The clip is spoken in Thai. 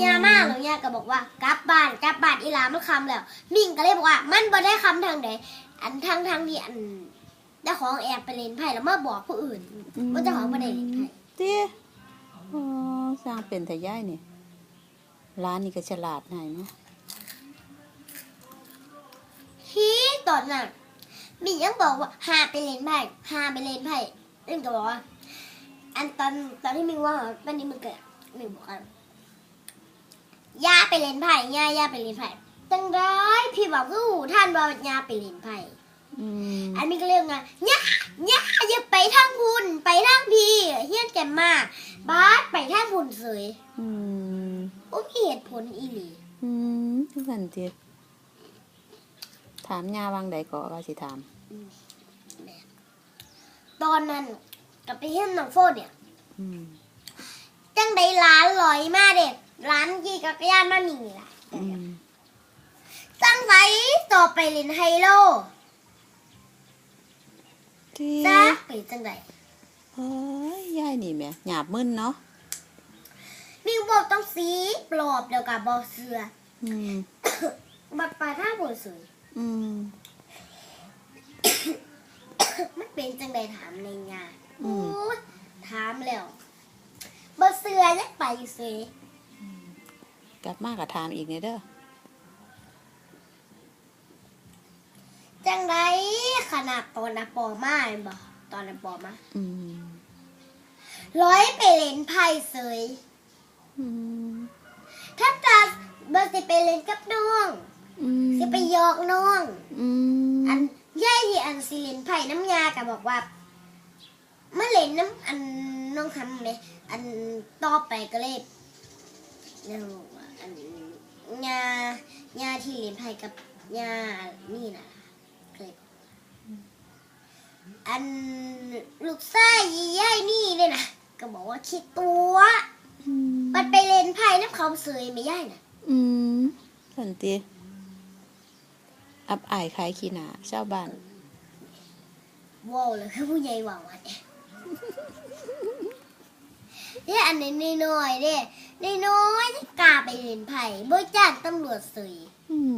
มียมากหรือยาก็บอกว่ากลับบ้านกลับบ้านอีหลามันคำแล้ว มิ่งก็เลยบอกว่า มันบ่ได้คำทางใดอันทางทางที่อันเจ้าของแอบไปเล่นไพ่แล้วมาบอกผู้อื่นว่าเจ้าของบ่ได้เล่นไพ่เตี้ยโอ้สร้างเป็นแต่ย่ายนี่ร้านนี่ก็ฉลาดหน่อยเนาะฮีตอนนั้นมิ่งยังบอกว่าหาไปเล่นไพ่หาไปเล่นไพ่มิ่งก็บอกว่าอันตอนตอนที่มิ่งว่าวันนี้มันเกิดมิ่งบอกว่า ย่าไปเล่นไพ่ย่าย่าไปเล่นไพ่จังได้พี่บอกคือหูท่านว่าย่าไปเล่นไพ่อืมอันนี้ก็เรื่องไงย่าย่าอย่าไปทางพุนไปทางพี่เฮียนแกมมาบาสไปทางพุนเสยอืมโอ้มีเหตุผลอีหลีอืมจังซั่นติถามยาวางใดก็ว่าสิถามตอนนั้นกับไปเฮียนน้องโฟนเนี่ยอืมจังได้ร้านลอยมาเด็ด ร้านยี่กักรยานมามีนี่ล่ะอืมจังไว้ต่อไปเล่นไฮโลที่จ้าไปจังไดเฮ้ยยายนี่แหม่หยาบมึนเนาะมีบอกต้องสีปลอบแล้วกับบอเสือ อืม บัดไปทางพุนเสยอืม มันเป็นจังไดถามในงานอืโอ้ม ยถามแล้วบอเสือจะไปเสย กลับมาก็ถามอีกเนี่ยเด้อจังไดขนาดตอนนปอมาเห็นบ่ตอนนปอมาอืมร้อยไปเล่นไพ่เสยอืมถ้าจะเบอร์สิไปเล่นกับน้องอืมสิไปหยอกน้องอืมอันย่ายที่อันสิเล่นไพ่น้ำยาก็บอกว่าเมื่อเล่นน้ำอันน้องทำไหมอันต่อไปก็เลยเนี่ยบอกว่า อันยายาที่เล่นไพ่กับยานี่นะเคยอันลูกไส้ย่ายนี่เลยนะก็บอกว่าคิดตัวอืมมันไปเล่นไพ่น้ำเขาเสยไม่ย่ายนะอืมสันติอับอายขายขี้หนาชาวบ้านว้าวเลยคือผู้ใหญ่ว่าวันเนี่ยเนี่ยอันนี้น้อยๆเด้ น้อยๆกล้าไปเล่นไผ่บ่จ้างตำรวจสุย อืม